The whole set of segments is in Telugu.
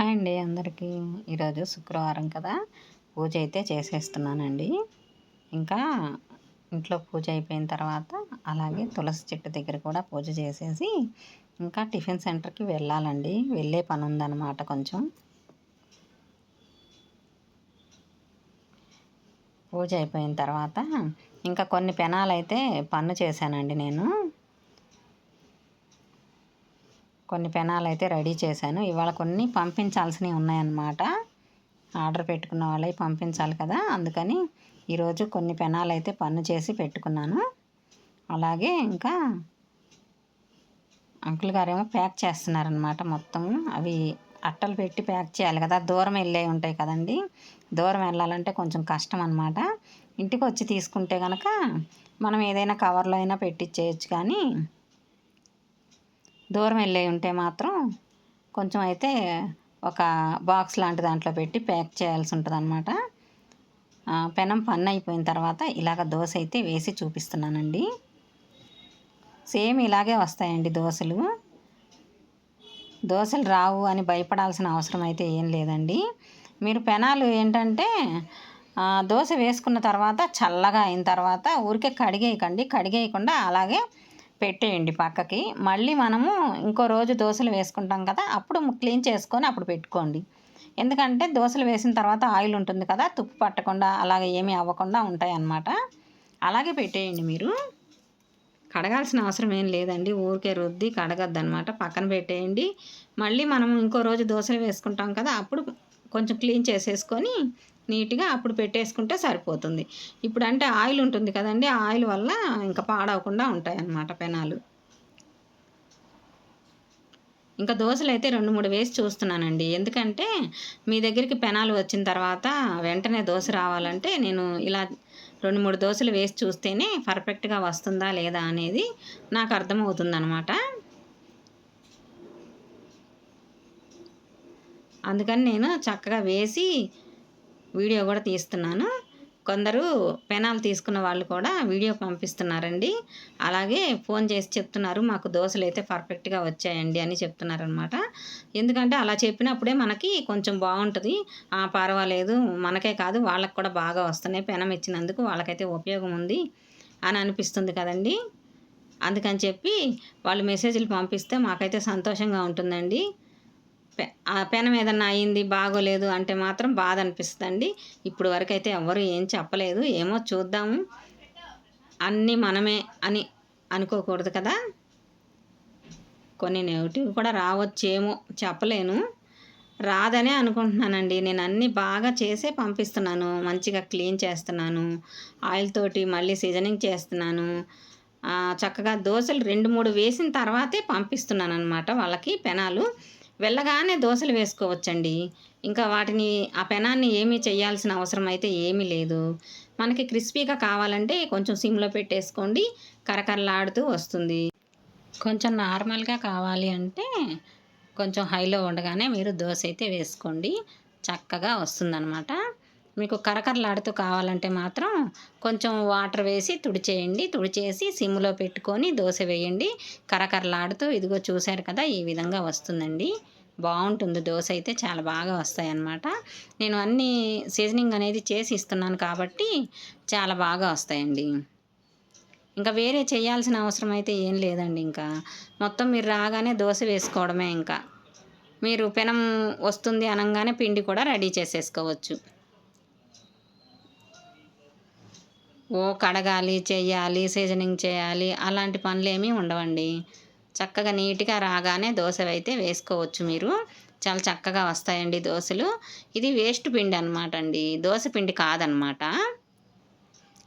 హాయ్ అండి అందరికీ. ఈరోజు శుక్రవారం కదా. పూజ అయితే చేసేస్తున్నానండి. ఇంకా ఇంట్లో పూజ అయిపోయిన తర్వాత అలాగే తులసి చెట్టు దగ్గర కూడా పూజ చేసేసి ఇంకా టిఫిన్ సెంటర్కి వెళ్ళాలండి. వెళ్ళే పని ఉందన్నమాట కొంచెం. పూజ అయిపోయిన తర్వాత ఇంకా కొన్ని పెనాలు అయితే పన్ను చేశానండి నేను. కొన్ని పెనాలు అయితే రెడీ చేశాను. ఇవాళ కొన్ని పంపించాల్సినవి ఉన్నాయన్నమాట. ఆర్డర్ పెట్టుకున్న వాళ్ళవి పంపించాలి కదా. అందుకని ఈరోజు కొన్ని పెనాలు అయితే పన్ను చేసి పెట్టుకున్నాను. అలాగే ఇంకా అంకుల్ గారేమో ప్యాక్ చేస్తున్నారనమాట మొత్తం. అవి అట్టలు పెట్టి ప్యాక్ చేయాలి కదా. దూరం వెళ్ళే ఉంటాయి కదండి. దూరం వెళ్ళాలంటే కొంచెం కష్టం అనమాట ఇంటికి వచ్చి తీసుకుంటే కనుక మనం ఏదైనా కవర్లో అయినా పెట్టించేయచ్చు కానీ దూరం వెళ్ళి ఉంటే మాత్రం కొంచెం అయితే ఒక బాక్స్ లాంటి దాంట్లో పెట్టి ప్యాక్ చేయాల్సి ఉంటుంది అనమాట పెనం పన్ను అయిపోయిన తర్వాత ఇలాగ దోశ అయితే వేసి చూపిస్తున్నానండి. సేమ్ ఇలాగే వస్తాయండి దోశలు. దోశలు రావు అని భయపడాల్సిన అవసరం అయితే ఏం లేదండి. మీరు పెనాలు ఏంటంటే దోశ వేసుకున్న తర్వాత చల్లగా అయిన తర్వాత ఊరికే కడిగేయకండి. కడిగేయకుండా అలాగే పెట్టేయండి పక్కకి. మళ్ళీ మనము ఇంకో రోజు దోశలు వేసుకుంటాం కదా అప్పుడు క్లీన్ చేసుకొని అప్పుడు పెట్టుకోండి. ఎందుకంటే దోశలు వేసిన తర్వాత ఆయిల్ ఉంటుంది కదా తుప్పు పట్టకుండా అలాగే ఏమీ అవ్వకుండా ఉంటాయి అన్నమాట అలాగే పెట్టేయండి మీరు. కడగాల్సిన అవసరం ఏం లేదండి ఊరికే రుద్ది కడగద్దనమాట పక్కన పెట్టేయండి. మళ్ళీ మనం ఇంకో రోజు దోశలు వేసుకుంటాం కదా అప్పుడు కొంచెం క్లీన్ చేసేసుకొని నీట్గా అప్పుడు పెట్టేసుకుంటే సరిపోతుంది. ఇప్పుడు అంటే ఆయిల్ ఉంటుంది కదండి ఆ ఆయిల్ వల్ల ఇంకా పాడవకుండా ఉంటాయి అన్నమాట పెనాలు. ఇంకా దోశలు అయితే రెండు మూడు వేసి చూస్తున్నానండి. ఎందుకంటే మీ దగ్గరికి పెనాలు వచ్చిన తర్వాత వెంటనే దోశ రావాలంటే నేను ఇలా రెండు మూడు దోశలు వేసి చూస్తేనే పర్ఫెక్ట్గా వస్తుందా లేదా అనేది నాకు అర్థమవుతుంది అనమాట అందుకని నేను చక్కగా వేసి వీడియో కూడా తీస్తున్నాను. కొందరు పెనాలు తీసుకున్న వాళ్ళు కూడా వీడియో పంపిస్తున్నారండి. అలాగే ఫోన్ చేసి చెప్తున్నారు మాకు దోశలు అయితే పర్ఫెక్ట్గా వచ్చాయండి అని చెప్తున్నారనమాట ఎందుకంటే అలా చెప్పినప్పుడే మనకి కొంచెం బాగుంటుంది. పర్వాలేదు మనకే కాదు వాళ్ళకి కూడా బాగా వస్తున్నాయి. పెనం ఇచ్చినందుకు వాళ్ళకైతే ఉపయోగం ఉంది అని అనిపిస్తుంది కదండి. అందుకని చెప్పి వాళ్ళు మెసేజ్లు పంపిస్తే మాకైతే సంతోషంగా ఉంటుందండి. ఆ పెనం ఏదన్నా అయింది బాగోలేదు అంటే మాత్రం బాధ అనిపిస్తుందండి. ఇప్పుడు వరకు అయితే ఎవరు ఏం చెప్పలేదు. ఏమో చూద్దాము. అన్నీ మనమే అని అనుకోకూడదు కదా. కొన్ని నెగిటివ్ కూడా రావచ్చేమో చెప్పలేను. రాదనే అనుకుంటున్నానండి. నేను అన్నీ బాగా చేసే పంపిస్తున్నాను. మంచిగా క్లీన్ చేస్తున్నాను. ఆయిల్ తోటి మళ్ళీ సీజనింగ్ చేస్తున్నాను. చక్కగా దోశలు రెండు మూడు వేసిన తర్వాతే పంపిస్తున్నాను అనమాట వాళ్ళకి పెనాలు. వెళ్ళగానే దోశలు వేసుకోవచ్చండి. ఇంకా వాటిని ఆ పెనాన్ని ఏమీ చేయాల్సిన అవసరం అయితే ఏమీ లేదు. మనకి క్రిస్పీగా కావాలంటే కొంచెం సిమ్లో పెట్టేసుకోండి కరకరలాడుతూ వస్తుంది. కొంచెం నార్మల్గా కావాలి అంటే కొంచెం హైలో ఉండగానే మీరు దోశ అయితే వేసుకోండి. చక్కగా వస్తుందన్నమాట. మీకు కరకరలాడుతూ కావాలంటే మాత్రం కొంచెం వాటర్ వేసి తుడిచేయండి. తుడిచేసి సిమ్లో పెట్టుకొని దోశ వేయండి. కరకరలాడుతూ ఇదిగో చూశారు కదా ఈ విధంగా వస్తుందండి. బాగుంటుంది. దోశ అయితే చాలా బాగా వస్తాయి అన్నమాట నేను అన్ని సీజనింగ్ అనేది చేసి ఇస్తున్నాను కాబట్టి చాలా బాగా వస్తాయండి. ఇంకా వేరే చేయాల్సిన అవసరం అయితే ఏం లేదండి ఇంకా. మొత్తం మీరు రాగానే దోశ వేసుకోవడమే ఇంకా. మీరు పెనం వస్తుంది అనగానే పిండి కూడా రెడీ చేసేసుకోవచ్చు. ఓ కడగాలి చేయాలి సీజనింగ్ చేయాలి అలాంటి పనులు ఏమీ ఉండవండి. చక్కగా నీట్గా రాగానే దోశ అయితే వేసుకోవచ్చు మీరు. చాలా చక్కగా వస్తాయండి దోశలు. ఇది వేస్ట్ పిండి అనమాట అండి దోశ పిండి కాదనమాట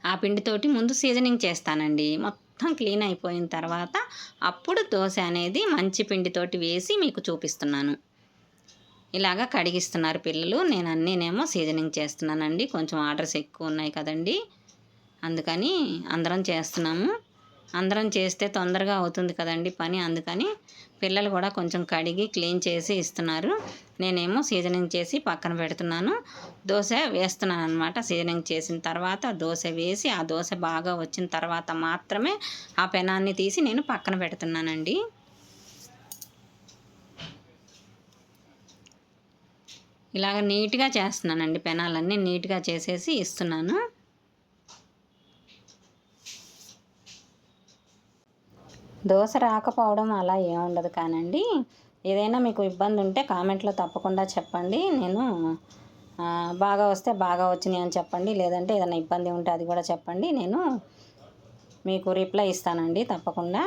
ఆ పిండితోటి ముందు సీజనింగ్ చేస్తానండి. మొత్తం క్లీన్ అయిపోయిన తర్వాత అప్పుడు దోశ అనేది మంచి పిండితోటి వేసి మీకు చూపిస్తున్నాను. ఇలాగా కడిగిస్తున్నారు పిల్లలు. నేను అన్నీనేమో సీజనింగ్ చేస్తున్నానండి. కొంచెం ఆర్డర్స్ ఎక్కువ ఉన్నాయి కదండీ. అందుకని అందరం చేస్తున్నాము. అందరం చేస్తే తొందరగా అవుతుంది కదండి పని. అందుకని పిల్లలు కూడా కొంచెం కడిగి క్లీన్ చేసి ఇస్తున్నారు. నేనేమో సీజనింగ్ చేసి పక్కన పెడుతున్నాను. దోశ వేస్తున్నాను అనమాట సీజనింగ్ చేసిన తర్వాత. దోశ వేసి ఆ దోశ బాగా వచ్చిన తర్వాత మాత్రమే ఆ పెనాన్ని తీసి నేను పక్కన పెడుతున్నానండి. ఇలాగ నీట్గా చేస్తున్నానండి పెనాలన్నీ. నీట్గా చేసేసి ఇస్తున్నాను. దోశ రాకపోవడం అలా ఏముండదు కానండి. ఏదైనా మీకు ఇబ్బంది ఉంటే కామెంట్లో తప్పకుండా చెప్పండి. నేను బాగా వస్తే బాగా వచ్చినాయి అని చెప్పండి. లేదంటే ఏదైనా ఇబ్బంది ఉంటే అది కూడా చెప్పండి. నేను మీకు రిప్లై ఇస్తానండి తప్పకుండా.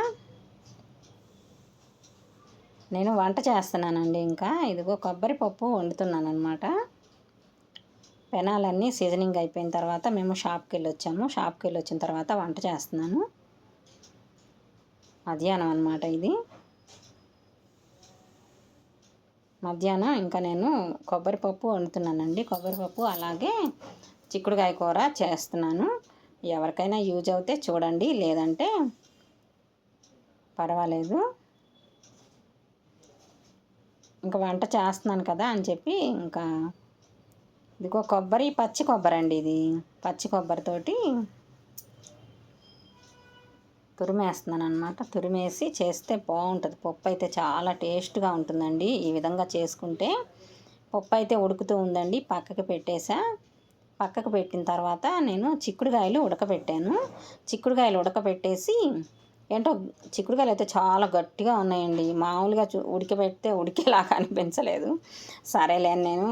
నేను వంట చేస్తున్నానండి ఇంకా. ఇదిగో కొబ్బరి పప్పు వండుతున్నాను అనమాట పెనాలన్నీ సీజనింగ్ అయిపోయిన తర్వాత మేము షాప్కి వెళ్ళి వచ్చాము షాప్కి వెళ్ళి వచ్చిన తర్వాత వంట చేస్తున్నాను. మధ్యాహ్నం అనమాట ఇది. మధ్యాహ్నం ఇంకా నేను కొబ్బరి పప్పు వండుతున్నానండి. కొబ్బరి పప్పు అలాగే చిక్కుడుకాయ కూర చేస్తున్నాను. ఎవరికైనా యూజ్ అవుతే చూడండి లేదంటే పర్వాలేదు. ఇంకా వంట చేస్తున్నాను కదా అని చెప్పి ఇంకా ఇదిగో కొబ్బరి పచ్చి కొబ్బరి అండి ఇది. పచ్చి కొబ్బరితోటి తురిమేస్తున్నాను అనమాట తురిమేసి చేస్తే బాగుంటుంది. పప్పు అయితే చాలా టేస్ట్గా ఉంటుందండి. ఈ విధంగా చేసుకుంటే పప్పు అయితే ఉడుకుతూ ఉందండి. పక్కకి పెట్టేసా. పక్కకు పెట్టిన తర్వాత నేను చిక్కుడుకాయలు ఉడకబెట్టాను. చిక్కుడుకాయలు ఉడకబెట్టేసి ఏంటో చిక్కుడుకాయలు అయితే చాలా గట్టిగా ఉన్నాయండి. మామూలుగా చూ ఉడకబెడితే ఉడికేలాగా అనిపించలేదు. సరేలే నేను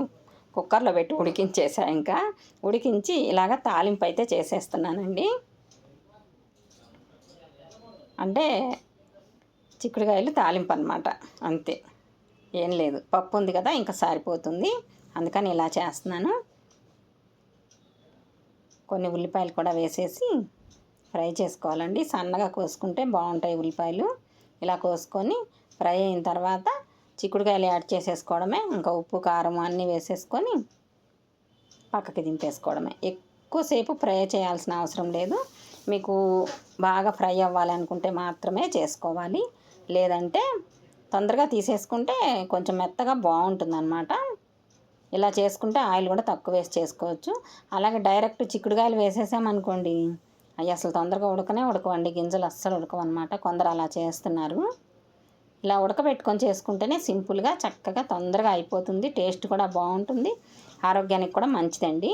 కుక్కర్లో పెట్టి ఉడికించేసా ఇంకా. ఉడికించి ఇలాగ తాలింపు అయితే చేసేస్తున్నానండి. అంటే చిక్కుడుకాయలు తాలింపు అనమాట అంతే. ఏం లేదు. పప్పు ఉంది కదా ఇంకా సరిపోతుంది. అందుకని ఇలా చేస్తున్నాను. కొన్ని ఉల్లిపాయలు కూడా వేసేసి ఫ్రై చేసుకోవాలండి. సన్నగా కోసుకుంటే బాగుంటాయి ఉల్లిపాయలు. ఇలా కోసుకొని ఫ్రై అయిన తర్వాత చిక్కుడుకాయలు యాడ్ చేసేసుకోవడమే ఇంకా ఉప్పు కారం అన్నీ వేసేసుకొని పక్కకి దింపేసుకోవడమే. ఎక్కువసేపు ఫ్రై చేయాల్సిన అవసరం లేదు. మీకు బాగా ఫ్రై అవ్వాలి అనుకుంటే మాత్రమే చేసుకోవాలి. లేదంటే తొందరగా తీసేసుకుంటే కొంచెం మెత్తగా బాగుంటుంది అనమాట ఇలా చేసుకుంటే ఆయిల్ కూడా తక్కువ వేసి చేసుకోవచ్చు. అలాగే డైరెక్ట్ చిక్కుడుగాయలు వేసేసామనుకోండి అవి అసలు తొందరగా ఉడకనే ఉడకవండి. గింజలు అస్సలు ఉడకవన్నమాట. కొందరు అలా చేస్తున్నారు. ఇలా ఉడకబెట్టుకొని చేసుకుంటేనే సింపుల్గా చక్కగా తొందరగా అయిపోతుంది. టేస్ట్ కూడా బాగుంటుంది. ఆరోగ్యానికి కూడా మంచిదండి.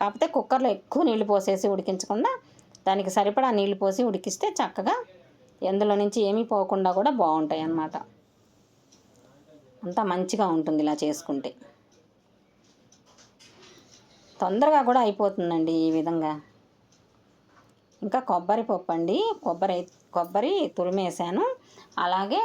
కాకపోతే కుక్కర్లో ఎక్కువ నీళ్ళు పోసేసి ఉడికించకుండా దానికి సరిపడా నీళ్ళు పోసి ఉడికిస్తే చక్కగా ఎందులో నుంచి ఏమీ పోకుండా కూడా బాగుంటాయి అన్నమాట. అంతా మంచిగా ఉంటుంది ఇలా చేసుకుంటే. తొందరగా కూడా అయిపోతుందండి ఈ విధంగా. ఇంకా కొబ్బరి పప్పు అండి. కొబ్బరి కొబ్బరి తురిమేసాను అలాగే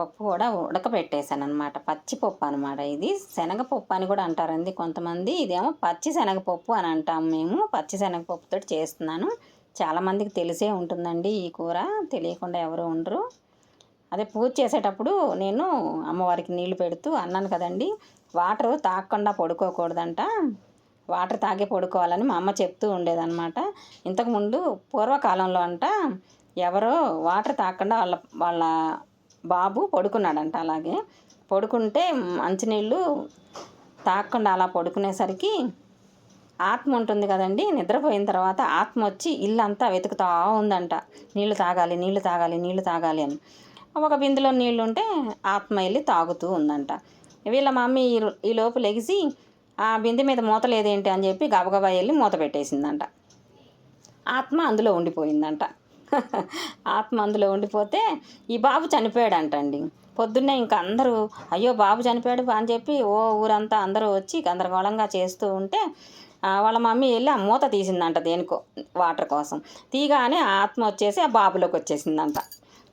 పప్పు కూడా ఉడకపెట్టేశాను అనమాట పచ్చిపప్పు అనమాట ఇది. శనగపప్పు అని కూడా అంటారండి కొంతమంది. ఇదేమో పచ్చి శనగపప్పు అని అంటాం మేము. పచ్చి శనగపప్పుతో చేస్తున్నాను. చాలామందికి తెలిసే ఉంటుందండి ఈ కూర. తెలియకుండా ఎవరు ఉండరు. అదే పూజ చేసేటప్పుడు నేను అమ్మవారికి నీళ్ళు పెడుతూ అన్నాను కదండి వాటర్ తాగకుండా పడుకోకూడదంట. వాటర్ తాగే పడుకోవాలని మా అమ్మ చెప్తూ ఉండేదన్నమాట. ఇంతకుముందు పూర్వకాలంలో అంట ఎవరో వాటర్ తాగకుండా వాళ్ళ వాళ్ళ బాబు పడుకున్నాడంట అలాగే. పడుకుంటే మంచినీళ్ళు తాగకుండా అలా పడుకునేసరికి ఆత్మ ఉంటుంది కదండి నిద్రపోయిన తర్వాత ఆత్మ వచ్చి ఇల్లంతా వెతుకుతా ఉందంట. నీళ్ళు తాగాలి నీళ్ళు తాగాలి నీళ్ళు తాగాలి అని. ఒక బిందులో నీళ్ళు ఉంటే ఆత్మ వెళ్ళి తాగుతూ ఉందంట. వీళ్ళ మమ్మీ ఈ ఈ లోపు లెగిసి ఆ బిందె మీద మూత లేదేంటి అని చెప్పి గబగబా వెళ్ళి మూత పెట్టేసిందంట. ఆత్మ అందులో ఉండిపోయిందంట. ఆత్మ అందులో ఉండిపోతే ఈ బాబు చనిపోయాడంటండి. పొద్దున్నే ఇంకా అందరూ అయ్యో బాబు చనిపోయాడు అని చెప్పి ఓ ఊరంతా అందరూ వచ్చి గందరగోళంగా చేస్తూ ఉంటే వాళ్ళ మమ్మీ వెళ్ళి ఆ మూత తీసిందంట దేనికో వాటర్ కోసం. తీగానే ఆత్మ వచ్చేసి ఆ బాబులోకి వచ్చేసిందంట.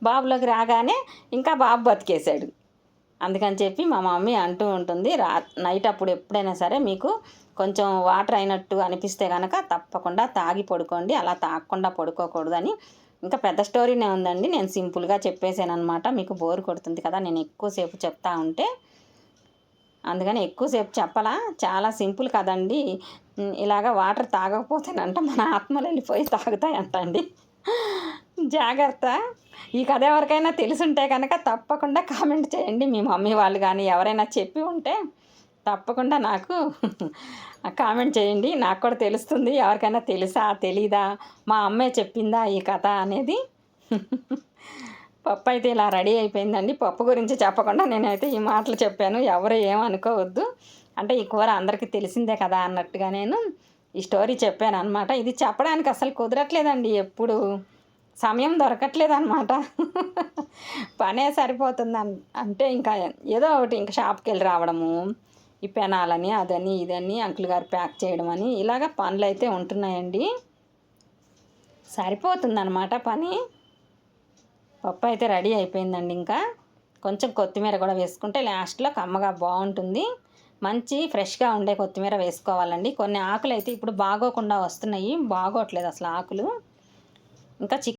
బాబులోకి రాగానే ఇంకా బాబు బతికేశాడు. అందుకని చెప్పి మా మమ్మీ అంటూ ఉంటుంది రా నైట్ అప్పుడు ఎప్పుడైనా సరే మీకు కొంచెం వాటర్ అయినట్టు అనిపిస్తే కనుక తప్పకుండా తాగి పడుకోండి అలా తాగకుండా పడుకోకూడదని ఇంకా పెద్ద స్టోరీనే ఉందండి. నేను సింపుల్గా చెప్పేసాను అనమాట మీకు బోర్ కొడుతుంది కదా నేను ఎక్కువసేపు చెప్తా ఉంటే. అందుకని ఎక్కువసేపు చెప్పలా. చాలా సింపుల్ కదండి. ఇలాగ వాటర్ తాగకపోతేనంట మన ఆత్మలు వెళ్ళిపోయి తాగుతాయంట అండి జాగ్రత్త. ఈ కథ ఎవరికైనా తెలుసుంటే కనుక తప్పకుండా కామెంట్ చేయండి. మీ మమ్మీ వాళ్ళు కానీ ఎవరైనా చెప్పి ఉంటే తప్పకుండా నాకు కామెంట్ చేయండి. నాకు కూడా తెలుస్తుంది. ఎవరికైనా తెలుసా? తెలీదా? మా అమ్మే చెప్పిందా ఈ కథ అనేది? పప్పు అయితే ఇలా రెడీ అయిపోయిందండి. పప్పు గురించి చెప్పకుండా నేనైతే ఈ మాటలు చెప్పాను. ఎవరు ఏమనుకోవద్దు అంటే ఈ కూర అందరికీ తెలిసిందే కదా అన్నట్టుగా నేను ఈ స్టోరీ చెప్పాను అనమాట ఇది చెప్పడానికి అసలు కుదరట్లేదండి ఎప్పుడు. సమయం దొరకట్లేదు అనమాట పనే సరిపోతుంది అన్- అంటే ఇంకా ఏదో ఒకటి ఇంకా షాప్కి వెళ్ళి రావడము. ఈ పెనాలని అదని ఇదని అంకుల్ గారు ప్యాక్ చేయడం అని ఇలాగ పనులు అయితే ఉంటున్నాయండి. సరిపోతుందన్నమాట పని. పప్పు అయితే రెడీ అయిపోయిందండి ఇంకా. కొంచెం కొత్తిమీర కూడా వేసుకుంటే లాస్ట్లో కమ్మగా బాగుంటుంది. మంచి ఫ్రెష్గా ఉండే కొత్తిమీర వేసుకోవాలండి. కొన్ని ఆకులు అయితే ఇప్పుడు బాగోకుండా వస్తున్నాయి. బాగోట్లేదు అసలు ఆకులు. ఇంకా చిక్